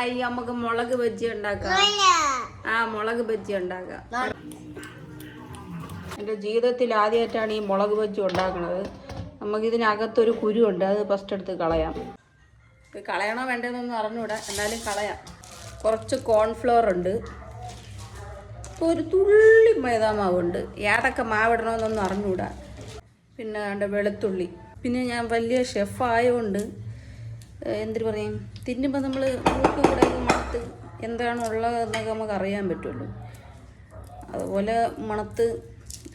Hi നമുക്ക് മുളക് ബജ്ജി ഉണ്ടാക്കാം. ആ മുളക് ബജ്ജി ഉണ്ടാക്കാം. എന്റെ ജീവിതത്തിൽ ആദ്യമായിട്ടാണ് ഈ മുളക് ബജ്ജി ഉണ്ടാക്കുന്നത് നമുക്ക് ഇതിനകത്തൊരു കുരുണ്ട് അത് ഫസ്റ്റ് എടുത്ത് കളയാം. കളയണോ വേണ്ടതെന്നൊന്നും അറിഞ്ഞൂടാ എന്നാലും കളയാം. കുറച്ച് കോൺഫ്ലോർ ഉണ്ട്. ഒരു തുള്ളി മൈദാമാവുണ്ട് ഏതൊക്കെ മാവിടണമെന്നൊന്നും അറിഞ്ഞൂടാ. പിന്നെ വേണ്ട വെളുത്തുള്ളി. പിന്നെ ഞാൻ വലിയ ഷെഫ് ആയതുകൊണ്ട് എന്തിനു പറയും? തിന്നുമ്പോൾ നമ്മൾ മൂക്ക് കൂടെ മണത്ത് എന്താണ് ഉള്ളതെന്നൊക്കെ നമുക്ക് അറിയാൻ പറ്റുമല്ലോ അതുപോലെ മണത്ത്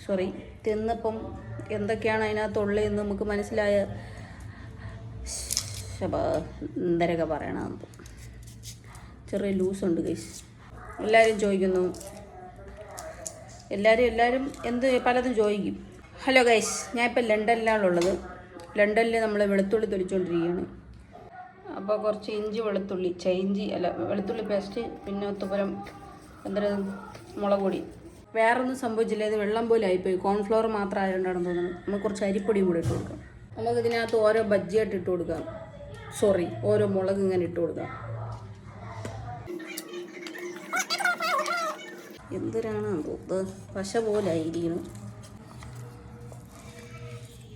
സോറി തിന്നപ്പം എന്തൊക്കെയാണ് അതിനകത്തുള്ളതെന്ന് നമുക്ക് മനസ്സിലായ ശബ എന്തരൊക്കെ പറയണമെന്ന് ചെറിയ ലൂസുണ്ട് കൈസ് എല്ലാവരും ചോദിക്കുന്നു. എല്ലാവരും എല്ലാവരും എന്ത് പലതും ചോദിക്കും. ഹലോ ഗൈസ് ഞാൻ ഇപ്പോൾ ലണ്ടനിലാണുള്ളത്. ലണ്ടനിൽ നമ്മൾ വെളുത്തുള്ളി തൊലിച്ചുകൊണ്ടിരിക്കുകയാണ് അപ്പോൾ കുറച്ച് ഇഞ്ചി വെളുത്തുള്ളി ചേഞ്ചി അല്ല വെളുത്തുള്ളി പേസ്റ്റ് പിന്നെ ഒത്തുപുരം എന്താ മുളക് പൊടി. വേറൊന്നും സംഭവിച്ചില്ല ഇത് വെള്ളം പോലെ ആയിപ്പോയി. കോൺഫ്ലവർ മാത്രം ആയതുകൊണ്ടാണെന്ന് തോന്നുന്നത്. നമുക്ക് കുറച്ച് അരിപ്പൊടിയും കൂടി ഇട്ട് കൊടുക്കാം. നമുക്ക് ഇതിനകത്ത് ഓരോ ബജ്ജിയായിട്ട് ഇട്ട് കൊടുക്കാം. സോറി ഓരോ മുളക് ഇങ്ങനെ ഇട്ട് കൊടുക്കാം. എന്തിനാണ് ഇത്? പശ പോലെ ആയിരിക്കുന്നു.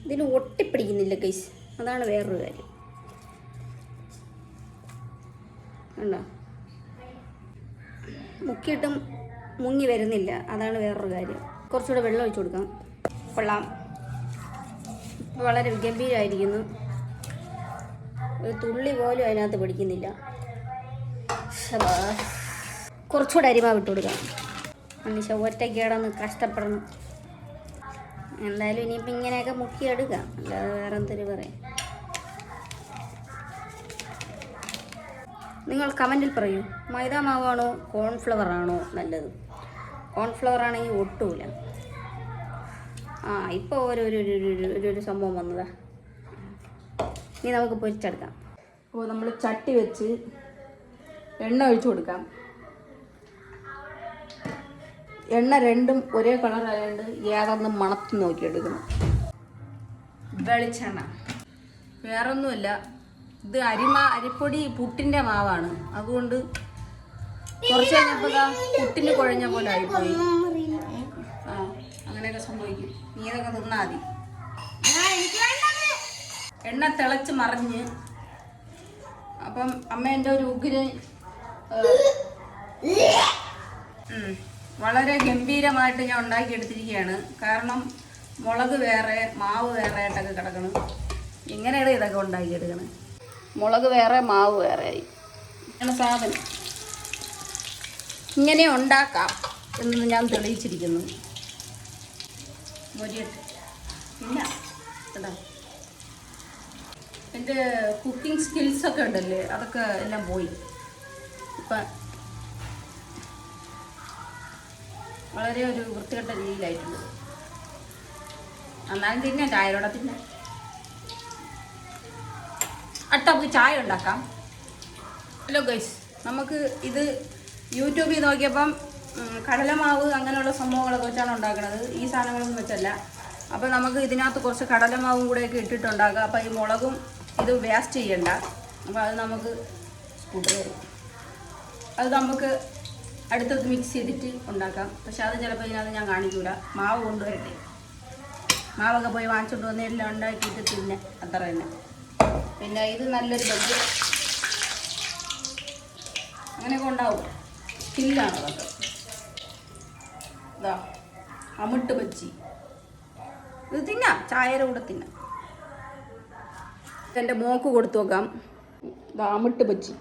ഇതിന് ഒട്ടിപ്പിടിക്കുന്നില്ല കൈസ് അതാണ് വേറൊരു കാര്യം. കണ്ടോ? മുക്കിയിട്ടും മുങ്ങി വരുന്നില്ല. അതാണ് വേറൊരു കാര്യം. കുറച്ചുകൂടെ വെള്ളം ഒഴിച്ചു കൊടുക്കാം. കൊള്ളാം. വളരെ ഗംഭീരമായിരിക്കുന്നു ഒരു തുള്ളി പോലും അതിനകത്ത് പിടിക്കുന്നില്ല. കുറച്ചുകൂടെ അരിമാവ് ഇട്ട് കൊടുക്കാം. മനുഷ്യ ഒറ്റയ്ക്കിടന്ന് കഷ്ടപ്പെടണം. എന്തായാലും ഇനിയിപ്പോൾ ഇങ്ങനെയൊക്കെ മുക്കിയെടുക്കാം. അല്ലാതെ വേറെ എന്തൊരു പറയാം. നിങ്ങൾ കമന്റിൽ പറയൂ മൈദ മാവാണോ കോൺഫ്ലവർ ആണോ നല്ലത്? കോൺഫ്ലവർ ആണെങ്കിൽ ഒട്ടുമില്ല ആ ഇപ്പോൾ ഒരു ഒരു ഒരു സംഭവം വന്നതാ. ഇനി നമുക്ക് പൊരിച്ചെടുക്കാം. അപ്പോൾ നമ്മൾ ചട്ടി വെച്ച് എണ്ണ ഒഴിച്ചു കൊടുക്കാം. എണ്ണ രണ്ടും ഒരേ കളർ ആയതുകൊണ്ട് ഏതൊന്നും മണത്ത് നോക്കിയെടുക്കണം. വെളിച്ചെണ്ണ. വേറൊന്നുമില്ല ഇത് അരിമ അരിപ്പൊടി പുട്ടിന്റെ മാവാണ്. അതുകൊണ്ട് കുറച്ച് കഴിഞ്ഞപ്പോൾ പുട്ടിന് കുഴഞ്ഞ പോലെ ആയിപ്പോയി. ആ അങ്ങനെയൊക്കെ സംഭവിക്കും. നീ അതൊക്കെ തിന്നാ മതി. എണ്ണ തിളച്ച് മറിഞ്ഞ് അപ്പം അമ്മേന്റെ ഒരു ഉഗ്ര്. വളരെ ഗംഭീരമായിട്ട് ഞാൻ ഉണ്ടാക്കിയെടുത്തിരിക്കുകയാണ്. കാരണം മുളക് വേറെ മാവ് വേറെ ആയിട്ടൊക്കെ കിടക്കണം. ഇങ്ങനെയാണ് ഇതൊക്കെ ഉണ്ടാക്കിയെടുക്കണം? മുളക് വേറെ മാവ് വേറെ ആയി. അങ്ങനെ സാധനം. ഇങ്ങനെ ഉണ്ടാക്കാം എന്ന് ഞാൻ തെളിയിച്ചിരിക്കുന്നു. എന്റെ കുക്കിംഗ് സ്കിൽസൊക്കെ ഉണ്ടല്ലേ? അതൊക്കെ എല്ലാം പോയി. ഇപ്പം വളരെ ഒരു വൃത്തികെട്ട രീതിയിലായിട്ടുണ്ട്. എന്നാലും തിന്നെ ചായരോടെ തിന്നെ അട്ട നമുക്ക് ചായ ഉണ്ടാക്കാം. ഹലോ ഗൈസ് നമുക്ക് ഇത് യൂട്യൂബിൽ നോക്കിയപ്പം കടലമാവ് അങ്ങനെയുള്ള സംഭവങ്ങളൊക്കെ വെച്ചാണ് ഉണ്ടാക്കുന്നത് ഈ സാധനങ്ങളൊന്നും വെച്ചല്ല. അപ്പോൾ നമുക്ക് ഇതിനകത്ത് കുറച്ച് കടലമാവും കൂടെയൊക്കെ ഇട്ടിട്ടുണ്ടാക്കാം. അപ്പോൾ ഈ മുളകും ഇത് വേസ്റ്റ് ചെയ്യണ്ട. അപ്പോൾ അത് നമുക്ക് സ്കൂട്ടർ അത് നമുക്ക് അടുത്തത് മിക്സ് ചെയ്തിട്ട് ഉണ്ടാക്കാം. പക്ഷെ അത് ചിലപ്പോൾ ഇതിനകത്ത് ഞാൻ കാണിക്കൂല. മാവ് കൊണ്ടുവരട്ടെ മാവൊക്കെ പോയി വാങ്ങിച്ചുകൊണ്ട് വന്ന് എല്ലാം ഉണ്ടാക്കിയിട്ട് തിന്നെ. അത്ര തന്നെ. പിന്നെ ഇത് നല്ലൊരു ബജ്ജി അങ്ങനെയൊക്കെ ഉണ്ടാവും. സ്കില്ലാണ് അതൊക്കെ. ഇതാ അമിട്ട് ബജ്ജി. ഇത് തിന്നാം ചായയുടെ കൂടെ തിന്നാം. എന്റെ മോക്ക് കൊടുത്തു നോക്കാം. ഇതാ അമിട്ട് ബജ്ജി.